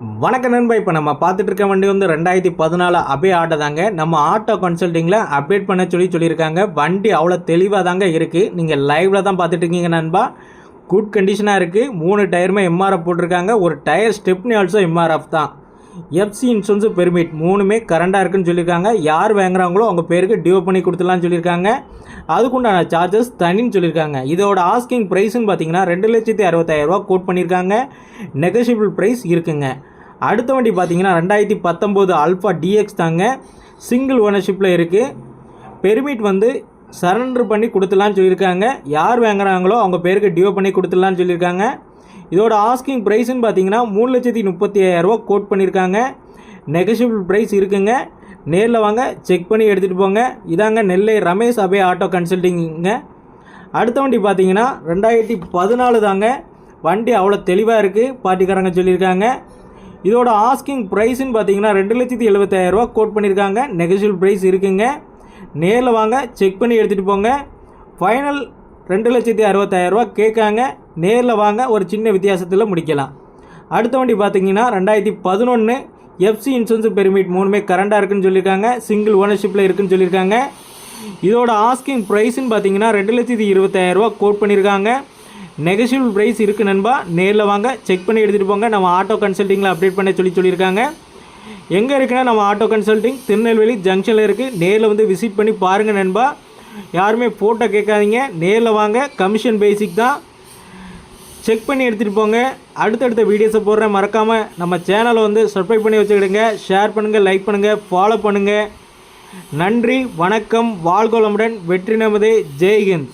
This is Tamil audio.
வணக்கம் நண்பா இப்போ நம்ம பார்த்துட்டு இருக்க வண்டி வந்து ரெண்டாயிரத்தி பதினாலு அபே ஆட்டோ தாங்க. நம்ம ஆட்டோ கன்சல்ட்டிங்கில் அப்டேட் பண்ண சொல்லி சொல்லியிருக்காங்க. வண்டி அவ்வளோ தெளிவாக தாங்க இருக்குது நீங்கள் லைவில் தான் பார்த்துட்டு இருக்கீங்க நண்பா குட் கண்டிஷனாக இருக்குது மூணு டயருமே எம்ஆர்எஃப் போட்டிருக்காங்க. ஒரு டயர் ஸ்டெப்னி ஆல்சோ எம்ஆர்எஃப் தான். எஃப்சி இன்சூரன்ஸு பெர்மிட் மூணுமே கரண்டாக இருக்குன்னு சொல்லியிருக்காங்க. யார் வாங்குறாங்களோ அவங்க பேருக்கு டியூ பண்ணி கொடுத்துலான்னு சொல்லியிருக்காங்க. அதுக்குண்டான சார்ஜஸ் தனின்னு சொல்லியிருக்காங்க. இதோட ஆஸ்கிங் ப்ரைஸ்னு பார்த்தீங்கன்னா ரெண்டு லட்சத்தி அறுபத்தாயிரரூவா கோட் பண்ணியிருக்காங்க. நெகோஷியபிள் ப்ரைஸ் இருக்குங்க. அடுத்த வண்டி பார்த்தீங்கன்னா ரெண்டாயிரத்தி பத்தொம்போது அல்ஃபா டிஎக்ஸ் தாங்க. சிங்கிள் ஓனர்ஷிப்பில் இருக்குது பெர்மிட் வந்து சரண்டர் பண்ணி கொடுத்துலான்னு சொல்லியிருக்காங்க. யார் வாங்குறாங்களோ அவங்க பேருக்கு டியூ பண்ணி கொடுத்துலான்னு சொல்லியிருக்காங்க. இதோட ஆஸ்கிங் ப்ரைஸ்ன்னு பார்த்தீங்கன்னா மூணு லட்சத்தி முப்பத்தி ஐயாயிரரூவா கோட் பண்ணியிருக்காங்க. நெகோஷியபிள் ப்ரைஸ் இருக்குங்க. நேரில் வாங்க செக் பண்ணி எடுத்துகிட்டு போங்க. இதாங்க நெல்லை ரமேஷ் அபே ஆட்டோ கன்சல்ட்டிங்குங்க அடுத்த வண்டி பார்த்தீங்கன்னா ரெண்டாயிரத்தி பதினாலு தாங்க. வண்டி அவ்வளோ தெளிவாக இருக்குது பாட்டிக்காரங்க சொல்லியிருக்காங்க. இதோட ஆஸ்கிங் ப்ரைஸ்ன்னு பார்த்தீங்கன்னா ரெண்டு லட்சத்தி எழுபத்தாயிரரூவா கோட் பண்ணியிருக்காங்க. நெகோஷியபிள் ப்ரைஸ் இருக்குங்க. நேரில் வாங்க செக் பண்ணி எடுத்துகிட்டு போங்க. ஃபைனல் ரெண்டு லட்சத்தி அறுபத்தாயிரரூவா கேட்காங்க. நேரில் வாங்க ஒரு சின்ன வித்தியாசத்தில் முடிக்கலாம். அடுத்த வண்டி பார்த்தீங்கன்னா ரெண்டாயிரத்தி பதினொன்று எஃப்சி இன்சூரன்ஸ் பெர்மிட் மூணுமே கரண்டாக இருக்குன்னு சொல்லியிருக்காங்க. சிங்கிள் ஓனர்ஷிப்பில் இருக்குன்னு சொல்லியிருக்காங்க. இதோட ஆஸ்கிங் ப்ரைஸ்ன்னு பார்த்தீங்கன்னா ரெண்டு லட்சத்தி இருபத்தாயிரரூவா கோட் பண்ணியிருக்காங்க. நெகசிபிள் ப்ரைஸ் இருக்குது நண்பா. நேரில் வாங்க. செக் பண்ணி எடுத்துகிட்டு போங்க. நம்ம ஆட்டோ கன்சல்ட்டிங்கில் அப்டேட் பண்ண சொல்லி சொல்லியிருக்காங்க. எங்கே இருக்குன்னா நம்ம ஆட்டோ கன்சல்ட்டிங் திருநெல்வேலி ஜங்ஷனில் இருக்குது நேரில் வந்து விசிட் பண்ணி பாருங்கள் நண்பா. யாருமே ஃபோட்டோ கேட்காதீங்க. நேரில் வாங்க. கமிஷன் பேசிக் தான். செக் பண்ணி எடுத்துகிட்டு போங்க. அடுத்தடுத்த வீடியோஸை போடுறேன். மறக்காமல் நம்ம சேனலை வந்து சப்ஸ்கிரைப் பண்ணி வச்சுக்கிடுங்க. ஷேர் பண்ணுங்கள் லைக் பண்ணுங்கள் ஃபாலோ பண்ணுங்கள் நன்றி வணக்கம். வாழ்கோளமுடன் வெற்றி நமதே. ஜெய்ஹிந்த்